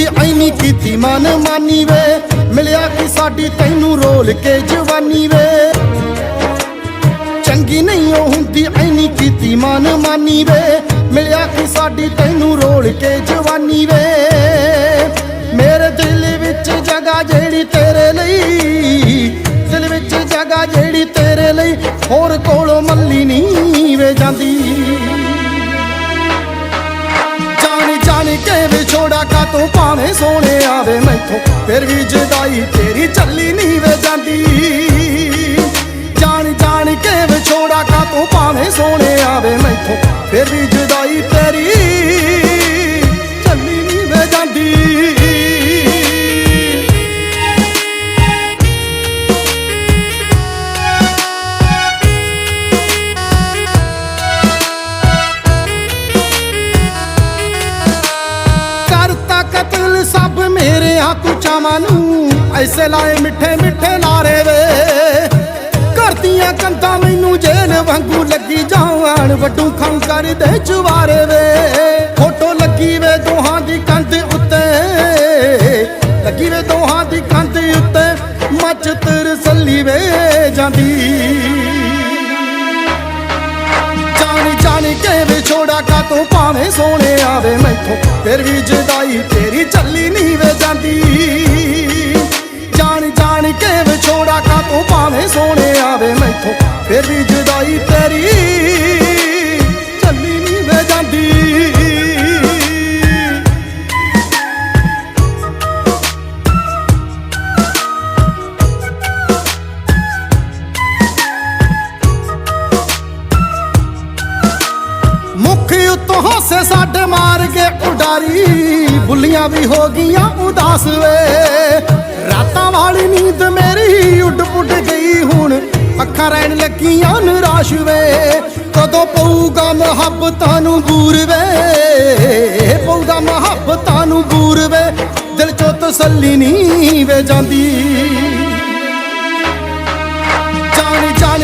ਐਨੀ ਕੀਤੀ ਮਨ ਮਾਨੀ ਵੇ ਮਿਲਿਆ ਕਿ ਸਾਡੀ ਤੈਨੂੰ ਰੋਲ ਕੇ ਜਵਾਨੀ ਵੇ ਚੰਗੀ ਨਹੀਂ ਉਹ ਹੁੰਦੀ ਐਨੀ ਕੀਤੀ ਮਨ ਮਾਨੀ ਵੇ ਮਿਲਿਆ ਕਿ ਸਾਡੀ ਤੈਨੂੰ ਰੋਲ ਕੇ ਜਵਾਨੀ ਵੇ ਮੇਰੇ ਦਿਲ ਵਿੱਚ ਜਗਾ ਜਿਹੜੀ ਤੇਰੇ ਲਈ। ਦਿਲ ਵਿੱਚ ਜਗ੍ਹਾ ਜਿਹੜੀ ਤੇਰੇ ਲਈ। ਹੋਰ ਕੋਲੋਂ ਮੱਲੀ ਨਹੀਂ ਵੇ ਜਾਂਦੀ। ਕੇ ਕਾ ਤੂੰ ਭਾਵੇਂ ਸੋਹਣੇ ਆਵੇ ਮੈਥੋਂ। ਫਿਰ ਵੀ ਜਦਾਈ ਤੇਰੀ ਚੱਲੀ ਨਹੀਂ ਵੇ ਜਾਂਦੀ। ਮੇਰੇ ਆਕੂ ਚਾਵਾਂ ਐਸੇ ਲਾਏ ਮਿੱਠੇ ਮਿੱਠੇ ਨਾਰੇ ਵੇ। ਕਰਦੀਆਂ ਕੰਤਾਂ ਮੈਨੂੰ ਜੇਲ ਵਾਂਗੂ ਲੱਗੀ ਜਾਵਾਂ ਵੱਡੂ ਖਾਂ ਕਰਦੇ ਚੁਵਾਰੇ ਵੇ। ਫੋਟੋ ਲੱਗੀ ਵੇ ਦੋਹਾਂ ਦੀ ਕੰਧ ਉੱਤੇ। ਲੱਗੀ ਵੇ ਦੋਹਾਂ ਦੀ ਕੰਧ ਉੱਤੇ ਮੱਚ ਤਰਸੱਲੀ ਵੇ ਜਾਂਦੀ। ਕੇ ਵਿਛੋੜਾ ਕਾ ਤੂੰ ਭਾਵੇਂ ਸੋਹਣੇ ਆਵੇ, ਮੈਥੋਂ ਫਿਰ ਵੀ ਜਦਾਈ ਤੇਰੀ ਚੱਲੀ ਨਹੀਂ ਵੇ ਜਾਂਦੀ। ਜਾਣ ਜਾਣ ਕੇ ਵਿਛੋੜਾ ਕਾ ਤੂੰ ਭਾਵੇਂ ਸੋਹਣੇ ਆਵੇ, ਮੈਥੋਂ ਫਿਰ ਵੀ ਜਦਾਈ ਉਤੋਂ ਸਾਡੇ ਮਾਰ ਕੇ ਉਡਾਰੀ। ਬੁੱਲੀਆਂ ਵੀ ਹੋ ਗਈਆਂ ਉਦਾਸ ਵੇ। ਰਾਤਾਂ ਵਾਲੀ ਨੀਂਦ ਮੇਰੀ ਉੱਡ ਪੁੱਡ ਗਈ ਹੁਣ। ਅੱਖਾਂ ਰਹਿਣ ਲੱਗੀਆਂ ਨਿਰਾਸ਼ ਵੇ। ਕਦੋਂ ਪਊਗਾ ਮੁਹੱਬਤਾਂ ਨੂੰ ਬੂਰ ਵੇ? ਪਊਗਾ ਮੁਹੱਬਤਾਂ ਨੂੰ ਬੂਰ ਵੇ। ਦਿਲ ਚੋਂ ਤਸੱਲੀ ਨਹੀਂ ਵੇ ਜਾਂਦੀ।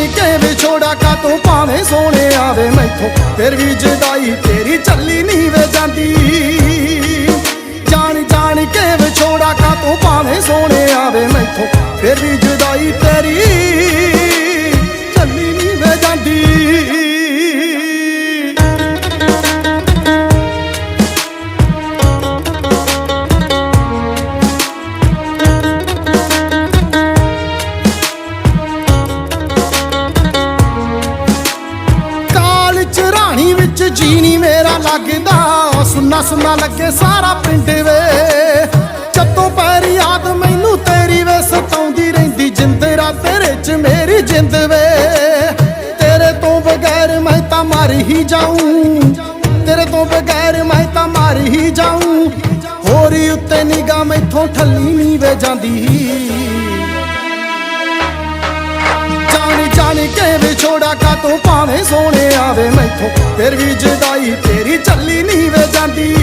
ਕੇ ਵਿਛੋੜਾ ਕਾ ਤੂੰ ਭਾਵੇਂ ਸੋਹਣੇ ਆਵੇ ਮੈਥੋਂ। ਫਿਰ ਵੀ ਜਦਾਈ ਤੇਰੀ ਚੱਲੀ ਨਹੀਂ ਵੇ ਜਾਂਦੀ। ਜਾਣ ਜਾਣ ਕੇ ਵਿਛੋੜਾ ਕਾ ਤੂੰ ਭਾਵੇਂ ਸੋਹਣੇ ਆਵੇ ਮੈਥੋਂ। ਫਿਰ ਵੀ ਜਦਾਈ ਤੇਰੀ ਚੱਲੀ ਨਹੀਂ ਵੇ ਜਾਂਦੀ। ਜੀ ਵਿੱਚ ਮੇਰਾ ਲੱਗਦਾ। ਸੁੰਨਾ ਸੁੰਨਾ ਲੱਗੇ ਸਾਰਾ ਪਿੰਡ ਵੇ। ਚੱਤੋਂ ਪੈਰ ਯਾਦ ਮੈਨੂੰ ਤੇਰੀ ਵੇ, ਸਤਾਉਂਦੀ ਰਹਿੰਦੀ ਜਿੰਦ ਰਾ ਤੇਰੇ ਚ ਮੇਰੀ ਜਿੰਦ ਵੇ। ਤੇਰੇ ਤੋਂ ਬਗੈਰ ਮੈਂ ਤਾਂ ਮਰ ਹੀ ਜਾਊਂ। ਤੇਰੇ ਤੋਂ ਬਗੈਰ ਮੈਂ ਤਾਂ ਮਰ ਹੀ ਜਾਊਂ। ਹੋਰੀ ਉੱਤੇ ਨਿਗਾ ਮੈਥੋਂ ਠੱਲੀ ਨਹੀਂ ਵੇ ਜਾਂਦੀ। ਜਾਣ ਜਾਣ ਕੇ ਵਿਛੋੜਾ ਤੂੰ ਭਾਵੇਂ ਸੋਹਣੇ ਆਵੇ ਮੈਥੋਂ, ਫਿਰ ਵੀ ਜਦਾਈ ਤੇਰੀ ਚੱਲੀ ਨਹੀਂ ਵੇ ਜਾਂਦੀ।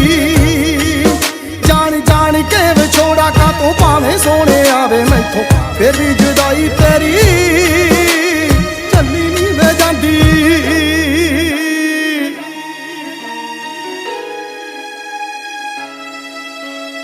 ਜਾਣ ਜਾਣ ਕੇ ਵਿਛੋੜਾ ਕਾ ਤੂੰ ਭਾਵੇਂ ਸੋਹਣੇ ਆਵੇ ਮੈਥੋਂ, ਫਿਰ ਵੀ